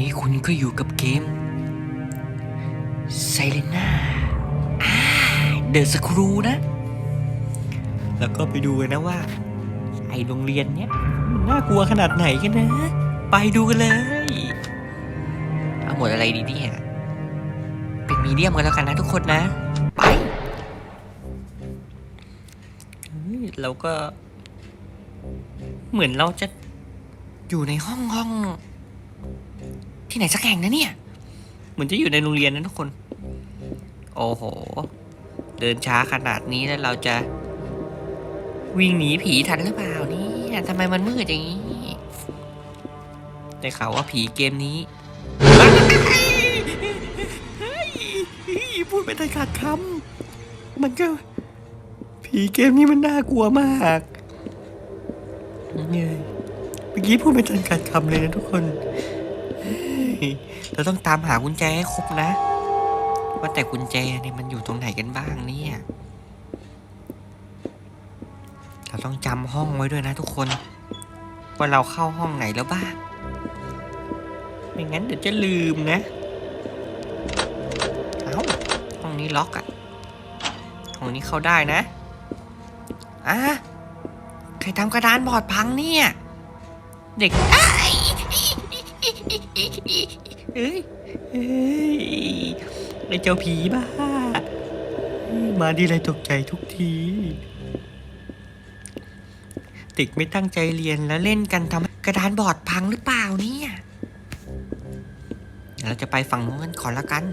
นี้คุณก็อยู่กับเกมไซเลน่าเดอะสครูนะ แล้วก็ไปดูกันนะว่า ไอโรงเรียนเนี้ยมันน่ากลัวขนาดไหนกันนะ ไปดูกันเลย เอาหมดอะไรดีเนี่ยเป็นมีเดียมกันแล้วกันนะทุกคนนะ ไปเฮ้ยเราก็ เหมือนเราจะอยู่ในห้องห้อง ที่ไหนสักแห่งนะเนี่ย เหมือนจะอยู่ในโรงเรียนนะทุกคน โอ้โห เดินช้าขนาดนี้แล้วเราจะวิ่งหนีผีทันหรือเปล่าเนี่ยทำไมมันมืดอย่างนี้ได้ข่าวว่าผีเกมนี้เฮ้ยพูดไปได้ขาดคำมันก็ ผีเกมนี้มันน่ากลัวมากเนี่ยเมื่อกี้พูดไม่ทันขาดคำเลยนะทุกคนเฮ้ย เราต้องตามหากุญแจให้ครบนะ ว่าแต่กุญแจเนี่ยมันอยู่ตรงไหนกันบ้างเนี่ย เราต้องจำห้องไว้ด้วยนะทุกคน ว่าเราเข้าห้องไหนแล้วบ้างไม่งั้นเดี๋ยวจะลืมนะ เอา้าห้องนี้ล็อกอะห้องนี้เข้าได้นะอะใครทำกระดานบอร์ดพังเนี่ย เด็กอ้าย เอ้ยเอ้ยไอ้เจ้าผีบ้า มาดีไรตกใจทุกทีเด็กไม่ตั้งใจเรียนแล้วเล่นกันทำให้กระดานบอร์ดพังหรือเปล่าเนี่ยเดี๋ยวเราจะไปฝั่งนู้นกันก่อนละกัน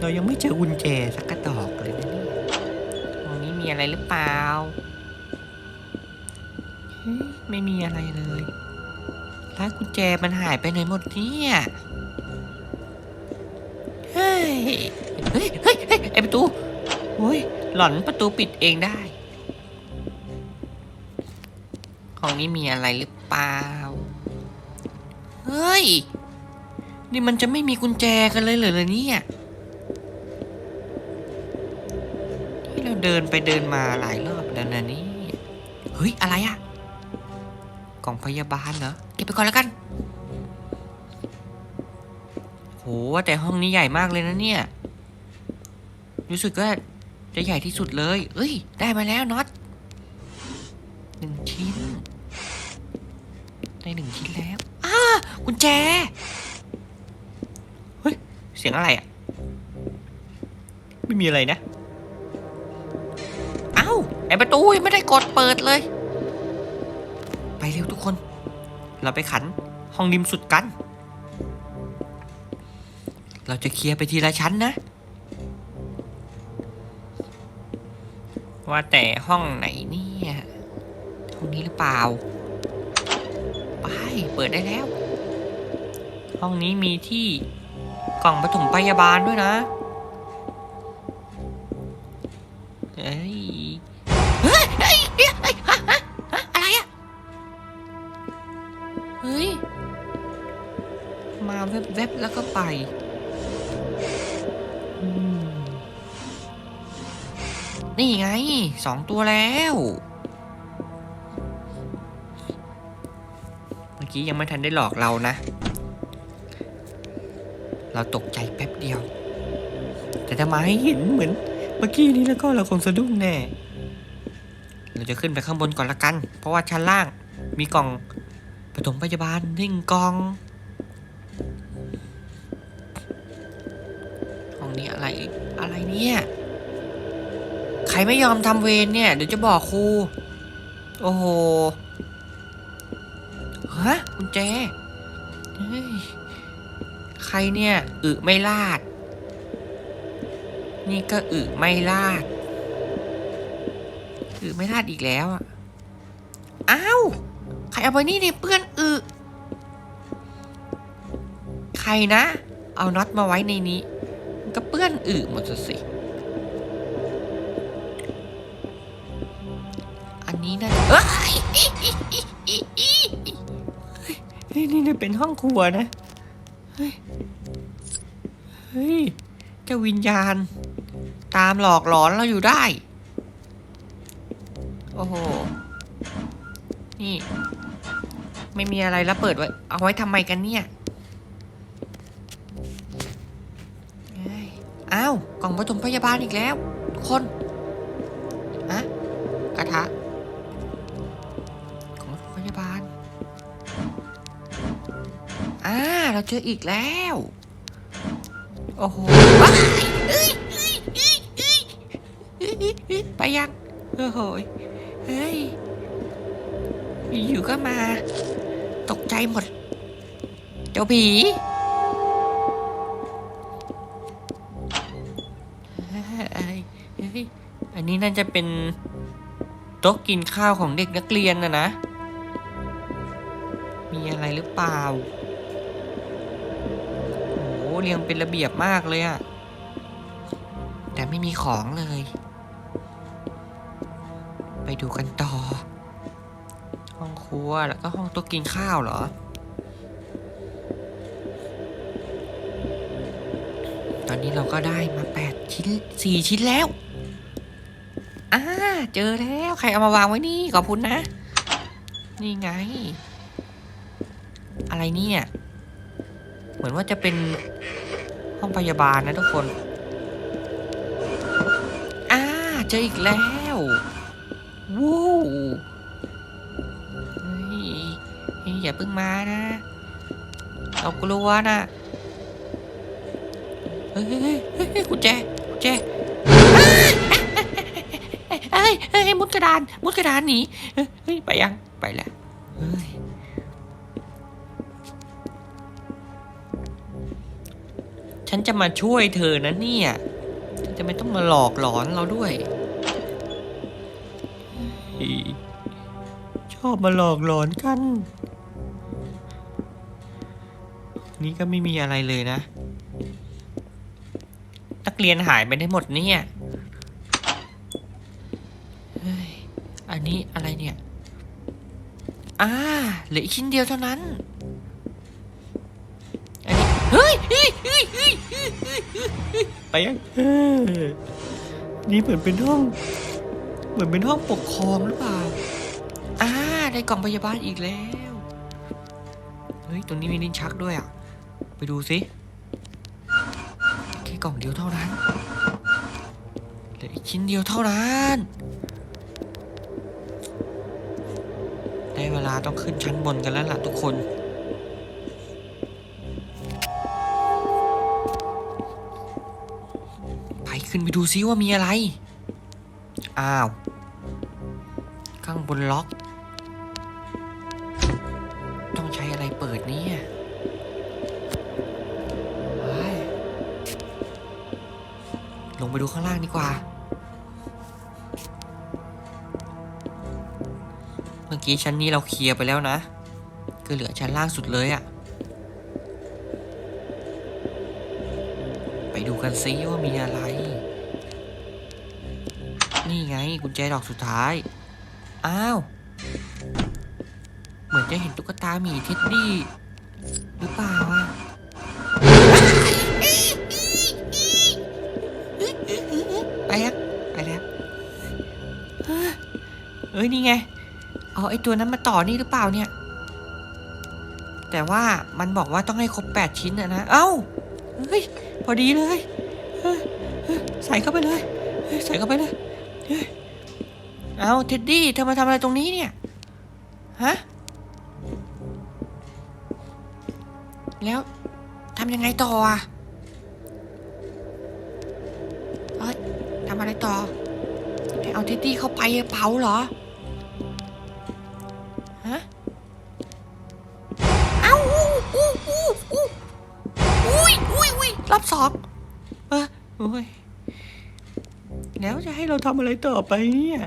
เรายังไม่เจอกุญแจสักกระดอกเลยนะเนี่ยตรงนี้มีอะไรหรือเปล่าเฮ้ยไม่มีอะไรเลย แล้วกุญแจมันหายไปไหนหมดเนี่ยเฮ้ยเฮ้ยเฮ้ยเฮ้ยไอประตูโอ้ยหล่อนประตูปิดเองได้ห้องนี้มีอะไรหรือเปล่า เฮ้ย นี่มันจะไม่มีกุญแจกันเลยเหรอเนี่ยที่เราเดินไปเดินมาหลายรอบแล้วนะนี่เฮ้ย อะไรอะกล่องพยาบาลเหรอ บไปก่อนแล้วกันโหว่าแต่ห้องนี้ใหญ่มากเลยนะเนี่ย รู้สึกว่าจะใหญ่ที่สุดเลย เอ้ย ได้มาแล้วน็อตหนึ่งชิ้น ได้หนึ่งชิ้นแล้วอ้ากุญแจ เฮ้ย เสียงอะไรอะ ไม่มีอะไรนะ เอ้า ไอประตูไม่ได้กดเปิดเลย ไปเร็วทุกคน เราไปขันห้องริมสุดกัน เราจะเคลียร์ไปทีละชั้นนะ ว่าแต่ห้องไหนเนี่ยห้องนี้หรือเปล่า ไป เปิดได้แล้ว ห้องนี้มีที่กล่องปฐมพยาบาลด้วยนะ ไปนี่ไงสองตัวแล้ว เมื่อกี้ยังไม่ทันได้หลอกเรานะ เราตกใจแป๊บเดียว แต่ทำไมเห็นเหมือน เมื่อกี้นี้แล้วก็เราคงสะดุ้งแน่ เราจะขึ้นไปข้างบนก่อนละกัน เพราะว่าชั้นล่างมีกล่องปฐมพยาบาลหนึ่งกล่อง ห้องนี้อะไรอะไรเนี่ยใครไม่ยอมทำเวรเนี่ย เดี๋ยวจะบอกครูโอ้โหฮะกุญแจใครเนี่ยอึไม่ลาด นี่ก็อึไม่ลาดอึไม่ลาดอีกแล้วอะอ้าวใครเอาไปนี่เนี่ยเปื้อนอึใครนะ เอาน็อตมาไว้ในนี้ ก็เปื้อนอึหมดสิ อันนี้นะเอ้ยเฮ้ยนี่เนี่เป็นห้องครัวนะ เฮ้ย เฮ้ยเจ้าวิญญาณ ตามหลอกหลอนเราอยู่ได้ โอ้โห นี่ ไม่มีอะไรแล้วเปิดไว้ เอาไว้ทำไมกันเนี่ย อ้าว กล่องปฐมพยาบาลอีกแล้ว ทุกคนอะกระทะกล่องปฐมพยาบาลอ่าเราเจออีกแล้ว โอ้โหไปยังโอ้โหเฮ้ย อยู่ก็มา ตกใจหมด เจ้าผี นนี้น่าจะเป็นโต๊ะกินข้าวของเด็กนักเรียนนะนะ มีอะไรหรือเปล่า โอ้โหเรียงเป็นระเบียบมากเลยอะแต่ไม่มีของเลย ไปดูกันต่อ ห้องครัวแล้วก็ห้องโต๊ะกินข้าวเหรอ ตอนนี้เราก็ได้มาแปดชิ้นสี่ชิ้นแล้ว อ่าเจอแล้วใครเอามาวางไว้นี่ขอบคุณนะ นี่ไง อะไรเนี่ย เหมือนว่าจะเป็นห้องพยาบาลนะทุกคนอ่าเจออีกแล้ววู้เฮ้ยอย่าเพิ่งมานะเรากลัวนะเฮ้ยเฮ้ยเฮ้ยเฮ้ยกุญแจกุญแจ ยเฮ้ยมุดกระดาน มุดกระดานหนีเฮ้ยไปยังไปแล้วเฮ้ยฉันจะมาช่วยเธอนะเนี่ยจะไม่ต้องมาหลอกหลอนเราด้วย ชอบมาหลอกหลอนกัน นี่ก็ไม่มีอะไรเลยนะ นักเรียนหายไปได้หมดเนี่ยเฮ้ยอั นี้อะไรเนี่ยอ่าเหลืออีกชิ้นเดียวเท่านั้นอันนี้เฮ้ยเฮ้ยเฮ้ยเฮ้ยเฮ้ยเฮ้ยไปยังนี่เหมือนเป็นห้อง เหมือนเป็นห้องปกครองหรือเปล่าอ่าได้กล่องพยาบาลอีกแล้วเฮ้ยตรงนี้มีลิ้นชักด้วยอะ ไปดูสิแค่กล่องเดียวเท่านั้นเหลืออีกชิ้นเดียวเท่านั้น ได้เวลาต้องขึ้นชั้นบนกันแล้วล่ะทุกคน ไปขึ้นไปดูซิว่ามีอะไร อ้าว ข้างบนล็อก ต้องใช้อะไรเปิดเนี่ยลงไปดูข้างล่างดีกว่า กี้ชั้นนี้เราเคลียร์ไปแล้วนะ ก็เหลือชั้นล่างสุดเลยอะไปดูกันซิว่ามีอะไร นี่ไงกุญแจดอกสุดท้าย อ้าว เหมือนจะเห็นตุ๊กตาหมีเท็ดดี้หรือเปล่าอะไปแล้วไปแล้วเอ้ย นี่ไง เอาไอ้ตัวนั้นมาต่อนี่หรือเปล่าเนี่ย แต่ว่ามันบอกว่าต้องให้ครบแปดชิ้นอะนะ เอ้า เฮ้ย พอดีเลย ใส่เข้าไปเลย ใส่เข้าไปเลยเฮ้ยเอาเท็ดดี้เธอมาทำอะไรตรงนี้เนี่ย ฮะ แล้วทำยังไงต่ออะเอ้ยทำอะไรต่อ เอาเท็ดดี้เข้าไปเผาเหรอ อุ้ยรอบองเออโอ้ยแล้วจะให้เราทำอะไรต่อไปเนี่ย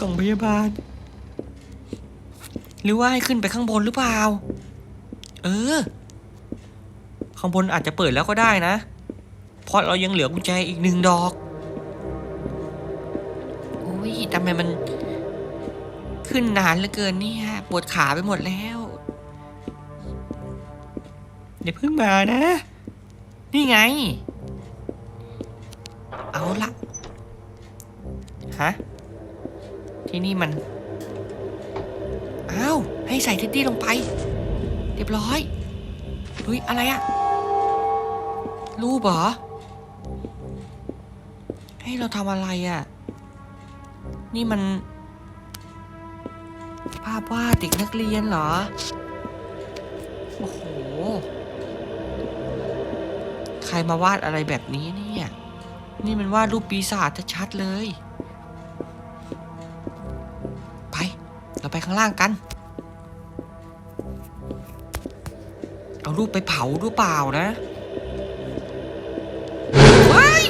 กล่องพยาบาล หรือว่าให้ขึ้นไปข้างบนหรือเปล่า เออ ข้างบนอาจจะเปิดแล้วก็ได้นะ เพราะเรายังเหลือกุญแจอีกหนึ่งดอกอุ้ยทำไมมันขึ้นนานเหลือเกินเนี่ยปวดขาไปหมดแล้วอย่าเพิ่งมานะ นี่ไง เอาละฮะ ที่นี่มันอ้าว ให้ใส่ท็ดดี้ลงไป เรียบร้อยเฮ้ยอะไรอะรูปเหรอ ให้เราทำอะไรอะ่ะนี่มัน ภาพวาดเด็กนักเรียนเหรอ โอ้โห ใครมาวาดอะไรแบบนี้เนี่ย นี่มันวาดรูปปีศาจชัดเลย ไป เราไปข้างล่างกัน เอารูปไปเผาหรือเปล่านะว้าย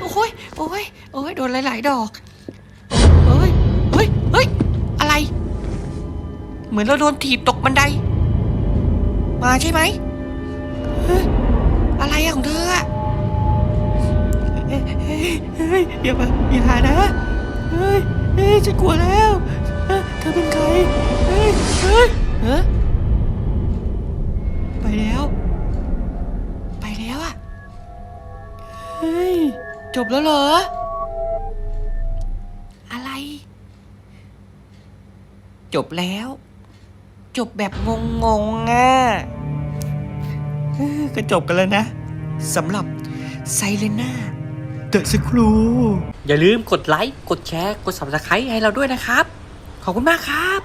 โอ้ย โอ้ย โอ้ย โดนหลาย ๆ ดอก เหมือนเราโดนถีบตกบันได มาใช่ไหม อะไรอะของเธออะเฮ้ยเฮ้ยอย่ามาอย่าหานะเฮ้ยเฮ้ยฉันกลัวแล้วเอ้ยเธอเป็นใคร เฮ้ยเฮ้ยเฮ้ยไปแล้ว ไปแล้วอะเฮ้ย จบแล้วเหรอ อะไร จบแล้ว จบแบบงงๆอะเออก็จบกันแล้วนะสำหรับไซเลน่าเดอะสครูอย่าลืมกดไลค์ กดแชร์ กด subscribe ให้เราด้วยนะครับ ขอบคุณมากครับ